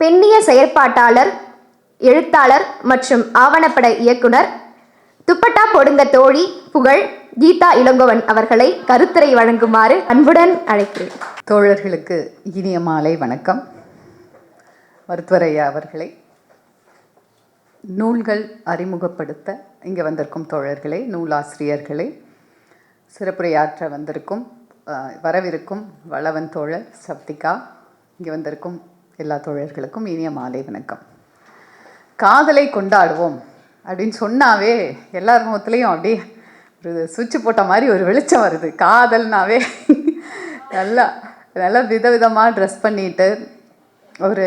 பெண்ணிய செயற்பாட்டாளர் எழுத்தாளர் மற்றும் ஆவணப்பட இயக்குனர் துப்பட்டா பொடுங்க தோழி புகழ் கீதா இளங்கோவன் அவர்களை கருத்துரை வழங்குமாறு அன்புடன் அழைக்கிறேன். தோழர்களுக்கு இனிய மாலை வணக்கம். மருத்துவரையா அவர்களை நூல்கள் அறிமுகப்படுத்த இங்கே வந்திருக்கும் தோழர்களே நூலாசிரியர்களே சிறப்புரையாற்ற வந்திருக்கும் வரவிருக்கும் வளவன் தோழர் சப்திகா இங்கே வந்திருக்கும் எல்லா தோழர்களுக்கும் இனிய மாலை வணக்கம். காதலை கொண்டாடுவோம் அப்படின்னு சொன்னாவே எல்லார் முகத்துலேயும் அப்படியே ஒரு சுவிட்ச் போட்ட மாதிரி ஒரு வெளிச்சம் வருது. காதல்னாவே நல்லா நல்லா விதவிதமாக ட்ரெஸ் பண்ணிட்டு ஒரு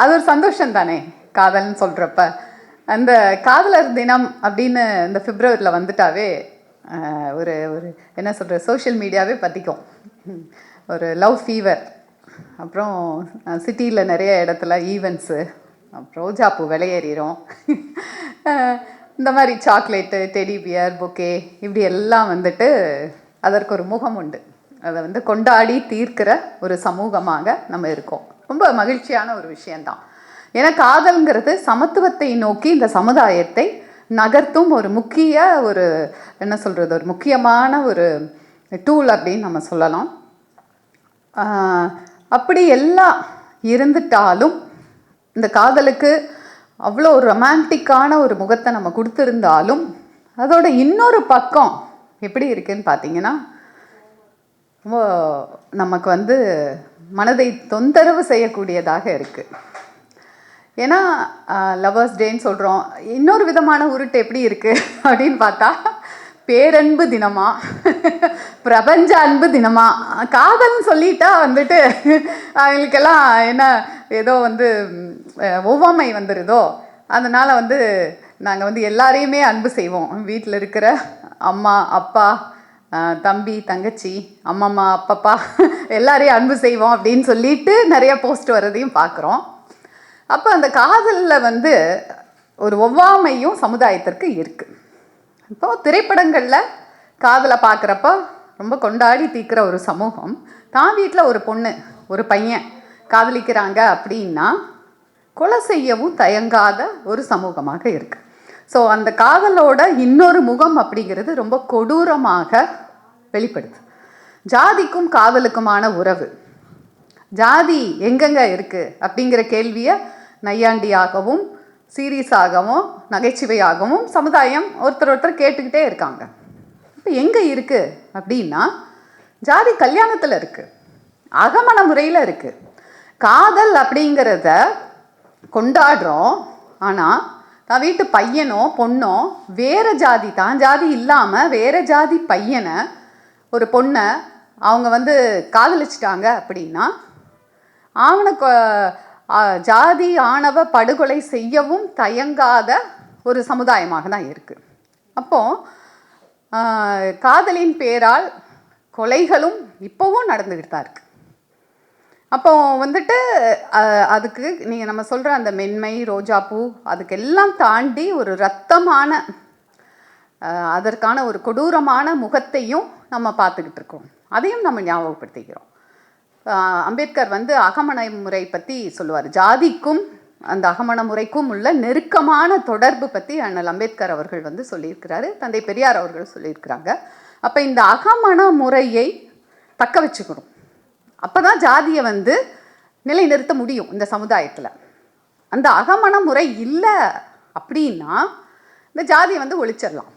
அது ஒரு சந்தோஷம் தானே காதல்னு சொல்கிறப்ப அந்த காதலர் தினம் அப்படின்னு இந்த பிப்ரவரியில் வந்துட்டாவே ஒரு ஒரு என்ன சொல்கிற சோஷியல் மீடியாவே பற்றிக்கும் ஒரு லவ் ஃபீவர். அப்புறம் சிட்டியில் நிறைய இடத்துல ஈவெண்ட்ஸு அப்புறம் ரோஜாப்பூ விலையேறிடும் இந்த மாதிரி சாக்லேட்டு டெடி பியர் பொக்கே இப்படி எல்லாம் வந்துட்டு அதற்கு ஒரு முகம் உண்டு. அதை வந்து கொண்டாடி தீர்க்கிற ஒரு சமூகமாக நம்ம இருக்கோம். ரொம்ப மகிழ்ச்சியான ஒரு விஷயந்தான் ஏன்னா காதல்ங்கிறது சமத்துவத்தை நோக்கி இந்த சமுதாயத்தை நகர்த்தும் ஒரு முக்கிய ஒரு என்ன சொல்கிறது ஒரு முக்கியமான ஒரு டூல் அப்படின்னு நம்ம சொல்லலாம். அப்படி எல்லாம் இருந்துட்டாலும் இந்த காதலுக்கு அவ்வளோ ரொமான்டிக்கான ஒரு முகத்தை நம்ம கொடுத்துருந்தாலும் அதோட இன்னொரு பக்கம் எப்படி இருக்குன்னு பார்த்தீங்கன்னா ரொம்ப நமக்கு வந்து மனதை தொந்தரவு செய்யக்கூடியதாக இருக்குது ஏன்னா லவர்ஸ் டேன்னு சொல்கிறோம் இன்னொரு விதமான உருட்டு எப்படி இருக்குது அப்படின்னு பார்த்தா பேரன்பு தினமா பிரபஞ்ச அன்பு தினமா. காதல்னு சொல்லிட்டா வந்துட்டு அவங்களுக்கெல்லாம் என்ன ஏதோ வந்து ஒவ்வாமை வந்துடுதோ அதனால் வந்து நாங்கள் வந்து எல்லாரையுமே அன்பு செய்வோம். வீட்டில் இருக்கிற அம்மா அப்பா தம்பி தங்கச்சி அம்மம்மா அப்பப்பா எல்லாரையும் அன்பு செய்வோம் அப்படின்னு சொல்லிட்டு நிறைய போஸ்ட் வர்றதையும் பார்க்குறோம் அப்போ அந்த காதலில் வந்து ஒரு ஒவ்வாமையும் சமுதாயத்திற்கு இருக்குது இப்போது திரைப்படங்களில் காதலை பார்க்குறப்ப ரொம்ப கொண்டாடி தீர்க்கிற ஒரு சமூகம் தான் வீட்டில் ஒரு பொண்ணு ஒரு பையன் காதலிக்கிறாங்க அப்படின்னா கொலை செய்யவும் தயங்காத ஒரு சமூகமாக இருக்கு. ஸோ அந்த காதலோட இன்னொரு முகம் அப்படிங்கிறது ரொம்ப கொடூரமாக வெளிப்படுது. ஜாதிக்கும் காதலுக்குமான உறவு. ஜாதி எங்கெங்க இருக்குது அப்படிங்கிற கேள்வியை நையாண்டியாகவும் சீரியஸாகவும் நகைச்சுவையாகவும் சமுதாயம் ஒருத்தர் ஒருத்தர் கேட்டுக்கிட்டே இருக்காங்க. இப்போ எங்கே இருக்குது அப்படின்னா ஜாதி கல்யாணத்தில் இருக்குது அகமண முறையில் இருக்குது காதல் அப்படிங்கிறத கொண்டாடுறோம். ஆனால் நான் வீட்டு பையனோ பொண்ணோ வேறு ஜாதி தான். ஜாதி இல்லாமல் வேறு ஜாதி பையனை ஒரு பொண்ணை அவங்க வந்து காதலிச்சிட்டாங்க அப்படின்னா ஆவண ஜாதி ஆணவ படுகொலை செய்யவும் தயங்காத ஒரு சமுதாயமாக தான் இருக்குது அப்போது காதலின் பேரால் கொலைகளும் இப்போவும் நடந்துக்கிட்டு தான் இருக்குது அப்போ வந்துட்டு அதுக்கு நீங்கள் நம்ம சொல்கிற அந்த மென்மை ரோஜாப்பூ அதுக்கெல்லாம் தாண்டி ஒரு ரத்தமான அதற்கான ஒரு கொடூரமான முகத்தையும் நம்ம பார்த்துக்கிட்டு இருக்கோம். அதையும் நம்ம ஞாபகப்படுத்திக்கிறோம். அம்பேத்கர் வந்து அகமண முறை பற்றி சொல்லுவார். ஜாதிக்கும் அந்த அகமண முறைக்கும் உள்ள நெருக்கமான தொடர்பு பற்றி அண்ணல் அம்பேத்கர் அவர்கள் வந்து சொல்லியிருக்கிறாரு. தந்தை பெரியார் அவர்கள் சொல்லியிருக்கிறாங்க. அப்போ இந்த அகமண முறையை தக்க வச்சுக்கணும். அப்போ தான் ஜாதியை வந்து நிலைநிறுத்த முடியும் இந்த சமுதாயத்தில். அந்த அகமண முறை இல்லை அப்படின்னா இந்த ஜாதியை வந்து ஒழிச்சிடலாம்.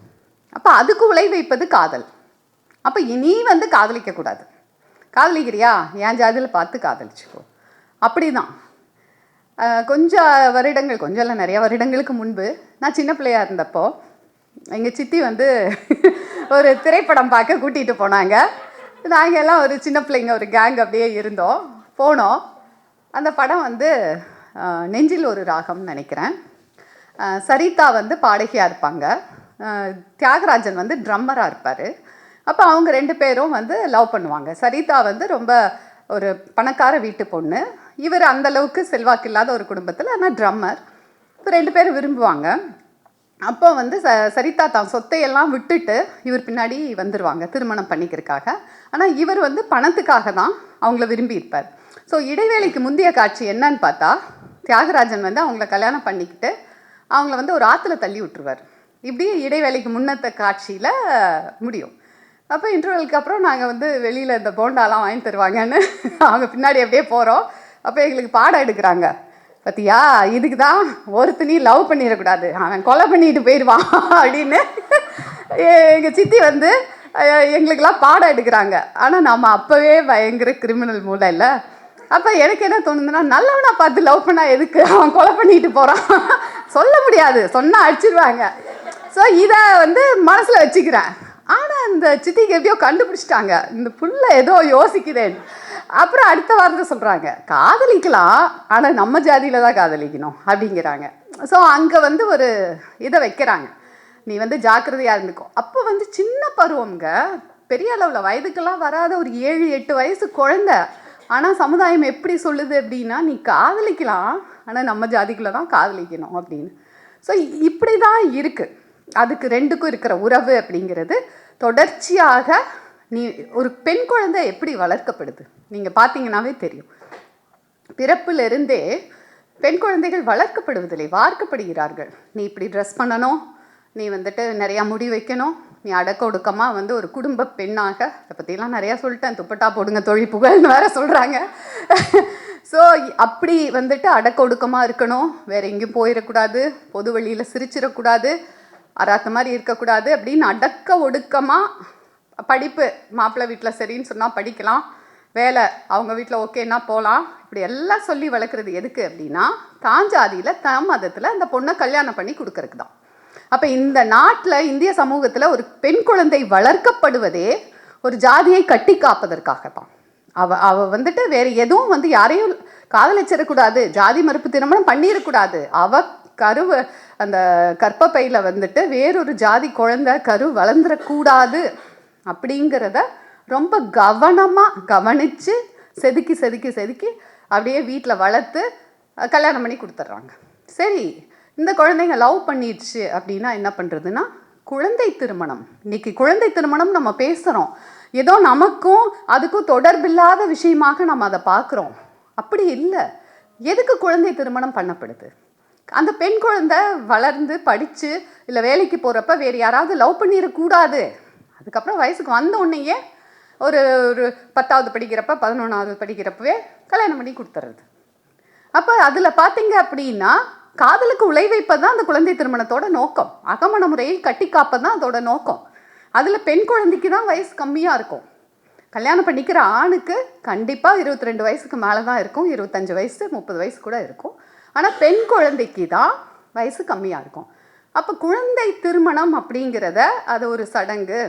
அப்போ அதுக்கு உழை வைப்பது காதல். அப்போ இனி வந்து காதலிக்கக்கூடாது காதலிக்கிறியா? என் ஜாதியில் பார்த்து காதலிச்சுக்கோ. அப்படிதான். தான் கொஞ்சம் வருடங்கள் கொஞ்சம் இல்லை நிறைய வருடங்களுக்கு முன்பு நான் சின்ன பிள்ளையாக இருந்தப்போ எங்கள் சித்தி வந்து ஒரு திரைப்படம் பார்க்க கூட்டிகிட்டு போனாங்க. நாங்கள் எல்லாம் ஒரு சின்ன பிள்ளைங்க ஒரு கேங் அப்படியே இருந்தோம். போனோம். அந்த படம் வந்து நெஞ்சில் ஒரு ராகம்னு நினைக்கிறேன். சரிதா வந்து பாடகியாக இருப்பாங்க. தியாகராஜன் வந்து ட்ரம்மராக இருப்பார். அப்போ அவங்க ரெண்டு பேரும் வந்து லவ் பண்ணுவாங்க. சரிதா வந்து ரொம்ப ஒரு பணக்கார வீட்டு பொண்ணு. இவர் அந்த அளவுக்கு செல்வாக்கு இல்லாத ஒரு குடும்பத்தில் ஆனால் ட்ரம்மர் இப்போ ரெண்டு பேரும் விரும்புவாங்க. அப்போ வந்து ச சரிதா தான் சொத்தையெல்லாம் விட்டுட்டு இவர் பின்னாடி வந்துடுவாங்க திருமணம் பண்ணிக்கிறதுக்காக. ஆனால் இவர் வந்து பணத்துக்காக தான் அவங்கள விரும்பியிருப்பார் ஸோ இடைவேளைக்கு முந்தைய காட்சி என்னன்னு பார்த்தா தியாகராஜன் வந்து அவங்கள கல்யாணம் பண்ணிக்கிட்டு அவங்கள வந்து ஒரு ஆற்றுல தள்ளி விட்டுருவார். இப்படி இடைவேளைக்கு முன்னத்த காட்சியில் முடியும். அப்போ இன்டர்வெலுக்கு அப்புறம் நாங்கள் வந்து வெளியில் இந்த போண்டாலாம் வாங்கி தருவாங்கன்னு அவங்க பின்னாடி அப்படியே போகிறோம் அப்போ எங்களுக்கு பாடம் எடுக்கிறாங்க. பார்த்தியா இதுக்கு தான் ஒருத்தனையும் லவ் பண்ணிடக்கூடாது. அவன் கொலை பண்ணிட்டு போயிடுவான் அப்படின்னு எங்கள் சித்தி வந்து எங்களுக்கெல்லாம் பாடம் எடுக்கிறாங்க. ஆனால் நம்ம அப்போவே பயங்கர கிரிமினல் மூளை இல்லை. அப்போ எனக்கு என்ன தோணுதுன்னா நல்லவனா பார்த்து லவ் பண்ணா எதுக்கு? அவன் கொலை பண்ணிட்டு போகிறான் சொல்ல முடியாது. சொன்னால் அடிச்சிருவாங்க. ஸோ இதை வந்து மனசில் வச்சுக்கிறேன். இந்த சித்திக்கு எப்படியோ கண்டுபிடிச்சிட்டாங்க. இந்த புள்ள ஏதோ யோசிக்குதேன் அப்புறம் அடுத்த வாரத்தை சொல்கிறாங்க காதலிக்கலாம் ஆனால் நம்ம ஜாதியில் தான் காதலிக்கணும் அப்படிங்கிறாங்க. ஸோ அங்கே வந்து ஒரு இதை வைக்கிறாங்க. நீ வந்து ஜாக்கிரதையாக இருந்துக்கோ. அப்போ வந்து சின்ன பருவம்ங்க பெரிய அளவில் வயதுக்கெல்லாம் வராத ஒரு ஏழு எட்டு வயசு குழந்த. ஆனால் சமுதாயம் எப்படி சொல்லுது அப்படின்னா நீ காதலிக்கலாம் ஆனால் நம்ம ஜாதிக்குள்ளே தான் காதலிக்கணும் அப்படின்னு. ஸோ இப்படி தான் இருக்குது அதுக்கு ரெண்டுக்கும் இருக்கிற உறவு அப்படிங்கிறது தொடர்ச்சியாக நீ ஒரு பெண் குழந்தை எப்படி வளர்க்கப்படுது? நீங்கள் பார்த்தீங்கன்னாவே தெரியும். பிறப்பிலிருந்தே பெண் குழந்தைகள் வளர்க்கப்படுவதில்லை வார்க்கப்படுகிறார்கள். நீ இப்படி ட்ரெஸ் பண்ணணும் நீ வந்துட்டு நிறையா முடி வைக்கணும் நீ அடக்க ஒடுக்கமாக வந்து ஒரு குடும்ப பெண்ணாக அதை பற்றிலாம் நிறையா சொல்லிட்டேன் துப்பட்டா போடுங்க தொழில் புகழ்னு வேற சொல்கிறாங்க ஸோ அப்படி வந்துட்டு அடக்க ஒடுக்கமாக இருக்கணும் வேறு எங்கேயும் போயிடக்கூடாது பொது வழியில் சிரிச்சிடக்கூடாது அராத்த மாதிரி இருக்கக்கூடாது அப்படின்னு அடக்க ஒடுக்கமாக படிப்பு மாப்பிள்ளை வீட்டில் சரின்னு சொன்னால் படிக்கலாம். வேலை அவங்க வீட்டில் ஓகேன்னா போகலாம். இப்படி எல்லாம் சொல்லி வளர்க்குறது எதுக்கு அப்படின்னா தான் ஜாதியில் தான் மதத்தில் அந்த பொண்ணை கல்யாணம் பண்ணி கொடுக்கறதுக்கு தான். அப்போ இந்த நாட்டில் இந்திய சமூகத்தில் ஒரு பெண் குழந்தை வளர்க்கப்படுவதே ஒரு ஜாதியை கட்டி காப்பதற்காக தான் அவ அவ வந்துட்டு வேறு எதுவும் வந்து யாரையும் காதலிச்சிடக்கூடாது. ஜாதி மறுப்பு திருமணம் பண்ணிடக்கூடாது. அவ கருவை அந்த கற்பப்பையில் வந்துட்டு வேறொரு ஜாதி குழந்தை கரு வளர்ந்துடக்கூடாது அப்படிங்கிறத ரொம்ப கவனமாக கவனித்து செதுக்கி செதுக்கி செதுக்கி அப்படியே வீட்டில் வளர்த்து கல்யாணம் பண்ணி கொடுத்துட்றாங்க சரி இந்த குழந்தைங்க லவ் பண்ணிடுச்சு அப்படின்னா என்ன பண்ணுறதுன்னா குழந்தை திருமணம். இன்னைக்கு குழந்தை திருமணம் நம்ம பேசுகிறோம் ஏதோ நமக்கும் அதுக்கும் தொடர்பில்லாத விஷயமாக நம்ம அதை பார்க்குறோம். அப்படி இல்லை. எதுக்கு குழந்தை திருமணம் பண்ணப்படுது? அந்த பெண் குழந்தை வளர்ந்து படித்து இல்லை வேலைக்கு போகிறப்ப வேறு யாராவது லவ் பண்ணிடக்கூடாது. அதுக்கப்புறம் வயசுக்கு வந்த உடனேயே ஒரு ஒரு பத்தாவது படிக்கிறப்ப பதினொன்றாவது படிக்கிறப்பவே கல்யாணம் பண்ணி கொடுத்துறது அப்போ அதில் பார்த்தீங்க அப்படின்னா காதலுக்கு உழை வைப்பது தான் அந்த குழந்தை திருமணத்தோட நோக்கம். அகமண முறையை கட்டி காப்பது தான் அதோட நோக்கம். அதில் பெண் குழந்தைக்கு தான் வயசு கம்மியாக இருக்கும். கல்யாணம் பண்ணிக்கிற ஆணுக்கு கண்டிப்பாக இருபத்தி ரெண்டு வயசுக்கு மேலே தான் இருக்கும். இருபத்தஞ்சு வயசு முப்பது வயசு கூட இருக்கும். ஆனால் பெண் குழந்தைக்கு தான் வயசு கம்மியாக இருக்கும். அப்போ குழந்தை திருமணம் அப்படிங்கிறத அது ஒரு சடங்கு.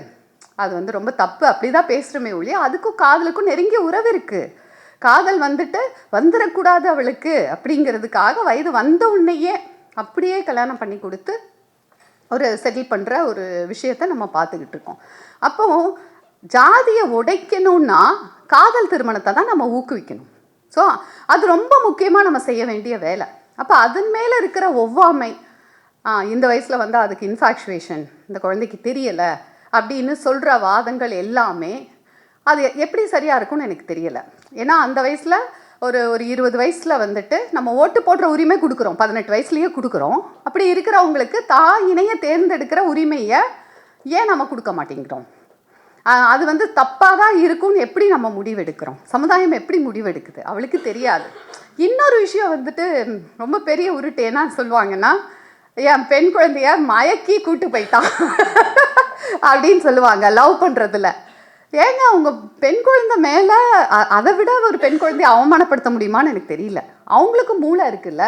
அது வந்து ரொம்ப தப்பு. அப்படி தான் பேசுகிறோமே ஒழிய அதுக்கும் காதலுக்கும் நெருங்கிய உறவு இருக்குது காதல் வந்துட்டு வந்துடக்கூடாது அவளுக்கு அப்படிங்கிறதுக்காக வயது வந்த உடனேயே அப்படியே கல்யாணம் பண்ணி கொடுத்து ஒரு செட்டில் பண்ணுற ஒரு விஷயத்தை நம்ம பார்த்துக்கிட்டு இருக்கோம். அப்போ ஜாதியை உடைக்கணும்னா காதல் திருமணத்தை தான் நம்ம ஊக்குவிக்கணும். ஸோ அது ரொம்ப முக்கியமாக நம்ம செய்ய வேண்டிய வேலை. அப்போ அதன் மேலே இருக்கிற ஒவ்வாமை இந்த வயசில் வந்து அதுக்கு இன்ஃபாக்சுவேஷன் இந்த குழந்தைக்கு தெரியலை அப்படின்னு சொல்கிற வாதங்கள் எல்லாமே அது எப்படி சரியாக இருக்கும்னு எனக்கு தெரியலை. ஏன்னா அந்த வயசில் ஒரு ஒரு இருபது வயசில் வந்துட்டு நம்ம ஓட்டு போடுற உரிமை கொடுக்குறோம். பதினெட்டு வயசுலேயே கொடுக்குறோம். அப்படி இருக்கிறவங்களுக்கு தாய் இணைய தேர்ந்தெடுக்கிற உரிமையை ஏன் நம்ம கொடுக்க மாட்டேங்கிறோம்? அது வந்து தப்பாக தான் இருக்கும்னு எப்படி நம்ம முடிவெடுக்கிறோம்? சமுதாயம் எப்படி முடிவெடுக்குது? அவளுக்கு தெரியாது. இன்னொரு விஷயம் வந்துட்டு ரொம்ப பெரிய உருட்டு என்ன சொல்லுவாங்கன்னா என் பெண் குழந்தைய மயக்கி கூட்டு போயிட்டான் அப்படின்னு சொல்லுவாங்க லவ் பண்ணுறதுல ஏங்க அவங்க பெண் குழந்தை மேலே அதை விட ஒரு பெண் குழந்தைய அவமானப்படுத்த முடியுமான்னு எனக்கு தெரியல. அவங்களுக்கும் மூளை இருக்குல்ல.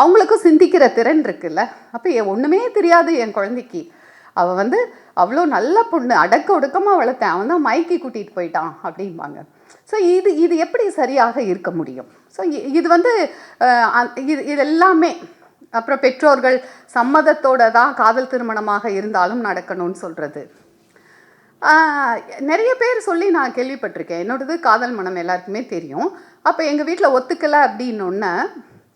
அவங்களுக்கும் சிந்திக்கிற திறன் இருக்குல்ல. அப்போ ஒன்றுமே தெரியாது என் குழந்தைக்கு. அவள் வந்து அவ்வளோ நல்ல பொண்ணு அடக்க ஒடுக்கமாக வளர்த்தேன். அவன் தான் மைக்கி கூட்டிகிட்டு போயிட்டான் அப்படிம்பாங்க. ஸோ இது இது எப்படி சரியாக இருக்க முடியும்? ஸோ இது வந்து இது இது எல்லாமே அப்புறம் பெற்றோர்கள் சம்மதத்தோட தான் காதல் திருமணமாக இருந்தாலும் நடக்கணும்னு சொல்கிறது நிறைய பேர் சொல்லி நான் கேள்விப்பட்டிருக்கேன். என்னோடது காதல் மனம் எல்லாருக்குமே தெரியும். அப்போ எங்கள் வீட்டில் ஒத்துக்கலை அப்படின்னொன்னே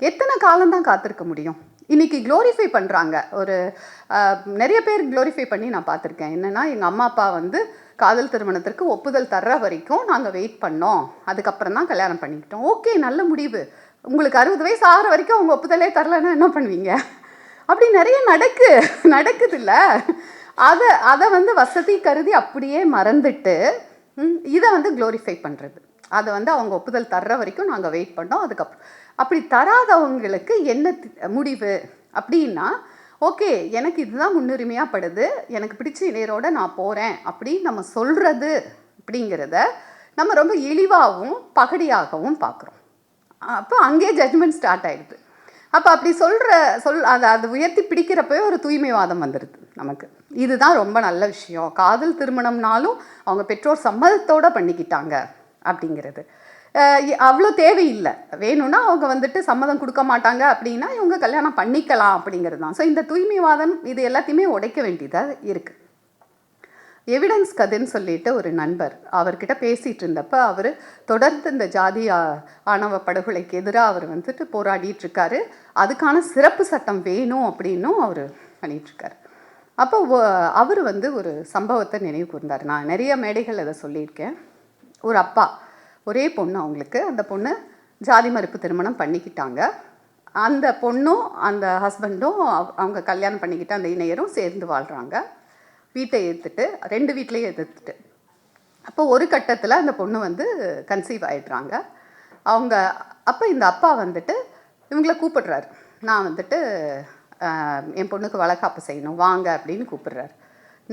எத்தனை காலம்தான் காத்திருக்க முடியும்? இன்னைக்கு க்ளோரிஃபை பண்ணுறாங்க ஒரு நிறைய பேர் க்ளோரிஃபை பண்ணி நான் பார்த்துருக்கேன். என்னென்னா எங்கள் அம்மா அப்பா வந்து காதல் திருமணத்திற்கு ஒப்புதல் தர்ற வரைக்கும் நாங்கள் வெயிட் பண்ணோம். அதுக்கப்புறம் தான் கல்யாணம் பண்ணிக்கிட்டோம். ஓகே நல்ல முடிவு. உங்களுக்கு அறுபது வயசு ஆகிற வரைக்கும் அவங்க ஒப்புதலே தரலைன்னா என்ன பண்ணுவீங்க? அப்படி நிறைய நடக்கு. நடக்குது இல்லை அதை அதை வந்து வசதி கருதி அப்படியே மறந்துட்டு இதை வந்து க்ளோரிஃபை பண்ணுறது அதை வந்து அவங்க ஒப்புதல் தர்ற வரைக்கும் நாங்கள் வெயிட் பண்ணோம். அதுக்கப்புறம் அப்படி தராதவங்களுக்கு என்ன முடிவு? அப்படின்னா ஓகே எனக்கு இதுதான் முன்னுரிமையாக படுது எனக்கு பிடிச்ச இளையரோடு நான் போகிறேன் அப்படின்னு நம்ம சொல்கிறது அப்படிங்கிறத நம்ம ரொம்ப இழிவாகவும் பகடியாகவும் பார்க்குறோம். அப்போ அங்கேயே ஜட்ஜ்மெண்ட் ஸ்டார்ட் ஆகிடுது அப்போ அப்படி சொல்கிற சொல் அதை அது உயர்த்தி பிடிக்கிறப்பவே ஒரு தூய்மைவாதம் வந்துடுது நமக்கு. இதுதான் ரொம்ப நல்ல விஷயம். காதல் திருமணம்னாலும் அவங்க பெற்றோர் சம்மதத்தோடு பண்ணிக்கிட்டாங்க அப்படிங்கிறது. அவ்வளோ தேவையில்லை. வேணும்னா அவங்க வந்துட்டு சம்மதம் கொடுக்க மாட்டாங்க அப்படின்னா இவங்க கல்யாணம் பண்ணிக்கலாம் அப்படிங்கிறது தான் ஸோ இந்த தூய்மைவாதம் இது எல்லாத்தையுமே உடைக்க வேண்டியதாக இருக்குது எவிடன்ஸ் கதைன்னு சொல்லிட்டு ஒரு நண்பர் அவர்கிட்ட பேசிகிட்டு இருந்தப்ப அவர் தொடர்ந்து இந்த ஜாதி ஆணவ படுகொலைக்கு எதிராக அவர் வந்துட்டு போராடிட்டு இருக்காரு. அதுக்கான சிறப்பு சட்டம் வேணும் அப்படின்னும் அவர் பண்ணிகிட்ருக்காரு அப்போ அவர் வந்து ஒரு சம்பவத்தை நினைவு கூர்ந்தார். நான் நிறைய மேடைகள் அதை சொல்லியிருக்கேன். ஒரு அப்பா ஒரே பொண்ணு அவங்களுக்கு. அந்த பொண்ணு ஜாதி மறுப்பு திருமணம் பண்ணிக்கிட்டாங்க. அந்த பொண்ணும் அந்த ஹஸ்பண்டும் அவங்க கல்யாணம் பண்ணிக்கிட்ட அந்த இணையரும் சேர்ந்து வாழ்கிறாங்க வீட்டை எதிர்த்துட்டு ரெண்டு வீட்லேயும் எதிர்த்துட்டு அப்போ ஒரு கட்டத்தில் அந்த பொண்ணு வந்து கன்சீவ் ஆயிடுறாங்க. அவங்க அப்போ இந்த அப்பா வந்துட்டு இவங்கள கூப்பிடுறாரு. நான் வந்துட்டு என் பொண்ணுக்கு வளகாப்பு செய்யணும் வாங்க அப்படின்னு கூப்பிடுறாரு.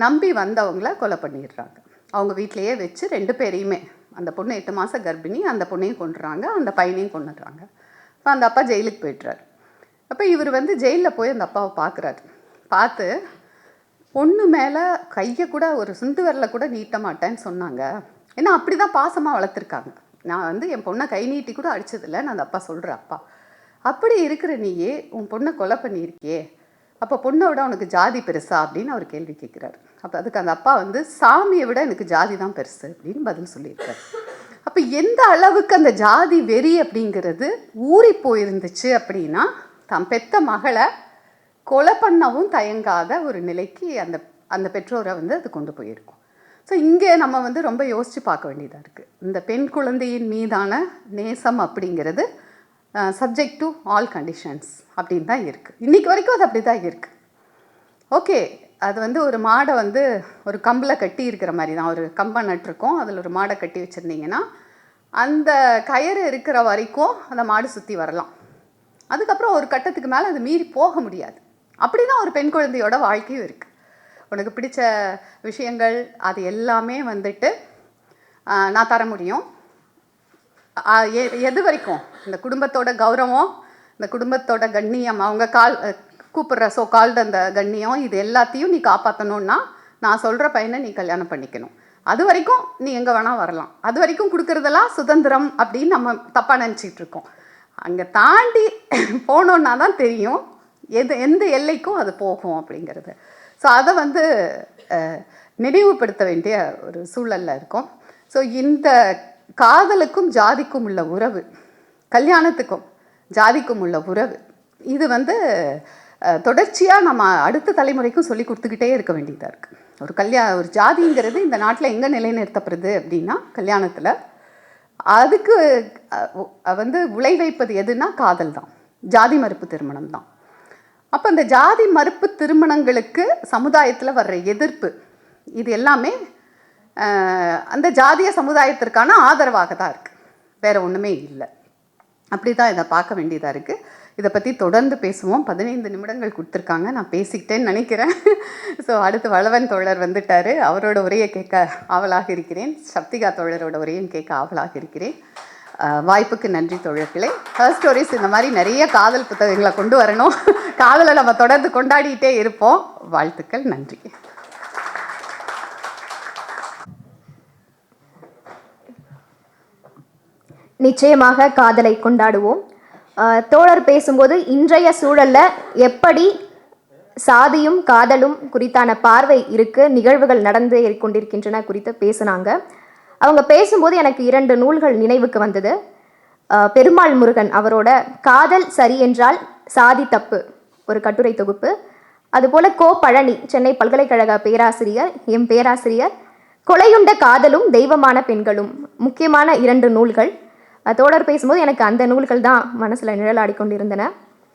நம்பி வந்தவங்கள கொலை பண்ணிடுறாங்க. அவங்க வீட்டிலையே வச்சு ரெண்டு பேரையுமே அந்த பொண்ணு எட்டு மாதம் கர்ப்பிணி அந்த பொண்ணையும் கொண்டுறாங்க அந்த பையனையும் கொண்டுடுறாங்க அப்போ அந்த அப்பா ஜெயிலுக்கு போயிட்டுறாரு அப்போ இவர் வந்து ஜெயிலில் போய் அந்த அப்பாவை பார்க்குறாரு பார்த்து பொண்ணு மேலே கையை கூட ஒரு சுண்டு விரல கூட நீட்ட மாட்டேன்னு சொன்னாங்க. ஏன்னா அப்படி தான் பாசமாக வளர்த்துருக்காங்க. நான் வந்து என் பொண்ணை கை நீட்டி கூட அடிச்சதில்ல நான் அந்த அப்பா சொல்கிற அப்பா. அப்படி இருக்கிற நீயே உன் பொண்ணை கொலை பண்ணியிருக்கியே. அப்போ பொண்ணை விட உனக்கு ஜாதி பெருசா அப்படின்னு அவர் கேள்வி கேட்குறாரு. அப்போ அதுக்கு அந்த அப்பா வந்து சாமியை விட எனக்கு ஜாதி தான் பெருசு அப்படின்னு பதில் சொல்லியிருக்காரு. அப்போ எந்த அளவுக்கு அந்த ஜாதி வெறி அப்படிங்கிறது ஊறி போயிருந்துச்சு அப்படின்னா தான் பெத்த மகளை கொலை பண்ணவும் தயங்காத ஒரு நிலைக்கு அந்த அந்த பெற்றோரை வந்து அது கொண்டு போயிருக்கும். ஸோ இங்கே நம்ம வந்து ரொம்ப யோசித்து பார்க்க வேண்டியதாக இருக்குது இந்த பெண் குழந்தையின் மீதான நேசம் அப்படிங்கிறது சப்ஜெக்ட் டு ஆல் கண்டிஷன்ஸ் அப்படின்னு தான் இருக்குது இன்றைக்கி வரைக்கும் அது அப்படி தான் இருக்குது ஓகே அது வந்து ஒரு மாடை வந்து ஒரு கம்பில் கட்டி இருக்கிற மாதிரி தான். ஒரு கம்பை நட்டிருக்கோம் அதில் ஒரு மாடை கட்டி வச்சுருந்தீங்கன்னா அந்த கயிறு இருக்கிற வரைக்கும் அந்த மாடு சுற்றி வரலாம். அதுக்கப்புறம் ஒரு கட்டத்துக்கு மேலே அது மீறி போக முடியாது. அப்படி தான் ஒரு பெண் குழந்தையோட வாழ்க்கையும் இருக்குது உனக்கு பிடிச்ச விஷயங்கள் அது எல்லாமே வந்துட்டு நான் தர முடியும். எ- எது வரைக்கும்? இந்த குடும்பத்தோட கௌரவம் இந்த குடும்பத்தோட கண்ணியம் அவங்க கால் கூப்பிட்ற கூப்பிடுற ஸோ கால்டு அந்த கண்ணியம் இது எல்லாத்தையும் நீ காப்பாற்றணுன்னா நான் சொல்கிற பையனை நீ கல்யாணம் பண்ணிக்கணும். அது வரைக்கும் நீ எங்கே வேணால் வரலாம். அது வரைக்கும் கொடுக்குறதெல்லாம் சுதந்திரம் அப்படின்னு நம்ம தப்பாக நினச்சிக்கிட்டு இருக்கோம். அங்கே தாண்டி போனோன்னா தான் தெரியும் எது எந்த எல்லைக்கும் அது போகும் அப்படிங்கிறது. ஸோ அதை வந்து நினைவுபடுத்த வேண்டிய ஒரு சூழலில் இருக்கும். ஸோ இந்த காதலுக்கும் ஜாதிக்கும் உள்ள உறவு கல்யாணத்துக்கும் ஜாதிக்கும் உள்ள உறவு. இது வந்து தொடர்ச்சியாக நம்ம அடுத்த தலைமுறைக்கும் சொல்லி கொடுத்துக்கிட்டே இருக்க வேண்டியதாக இருக்குது ஒரு கல்யா ஒரு ஜாதிங்கிறது இந்த நாட்டில் எங்கே நிலைநிறுத்தப்படுது அப்படின்னா கல்யாணத்தில் அதுக்கு வந்து உழை வைப்பது எதுனா காதல் தான். ஜாதி மறுப்பு திருமணம் தான். அப்போ இந்த ஜாதி மறுப்பு திருமணங்களுக்கு சமுதாயத்தில் வர்ற எதிர்ப்பு இது எல்லாமே அந்த ஜாதிய சமுதாயத்திற்கான ஆதரவாக தான் இருக்குது வேறு ஒன்றுமே இல்லை. அப்படி தான் இதை பார்க்க வேண்டியதாக இருக்குது இதை பற்றி தொடர்ந்து பேசுவோம். பதினைந்து நிமிடங்கள் கொடுத்துருக்காங்க. நான் பேசிக்கிட்டேன்னு நினைக்கிறேன். ஸோ அடுத்து வளவன் தோழர் வந்துட்டார். அவரோட உரையை கேட்க ஆவலாக இருக்கிறேன். சப்திகா தோழரோட உரையும் கேட்க ஆவலாக இருக்கிறேன். வாய்ப்புக்கு நன்றி தோழர்களே. ஃபர்ஸ்ட் ஸ்டோரிஸ் இந்த மாதிரி நிறைய காதல் புத்தகங்களை கொண்டு வரணும். காதலை நம்ம தொடர்ந்து கொண்டாடிக்கிட்டே இருப்போம். வாழ்த்துக்கள். நன்றி. நிச்சயமாக காதலை கொண்டாடுவோம். தோழர் பேசும்போது இன்றைய சூழலில் எப்படி சாதியும் காதலும் குறித்தான பார்வை இருக்கு நிகழ்வுகள் நடந்து கொண்டிருக்கின்றன குறித்து பேசுனாங்க. அவங்க பேசும்போது எனக்கு இரண்டு நூல்கள் நினைவுக்கு வந்தது. பெருமாள் முருகன் அவரோட காதல் சரி என்றால் சாதி தப்பு ஒரு கட்டுரை தொகுப்பு. அதுபோல கோ பழனி சென்னை பல்கலைக்கழக பேராசிரியர் எம் பேராசிரியர் கொலையுண்ட காதலும் தெய்வமான பெண்களும் முக்கியமான இரண்டு நூல்கள். தோடர் தோழர் பேசும்போது எனக்கு அந்த நூல்கள் தான் மனசில் நிழலாடி கொண்டிருந்தன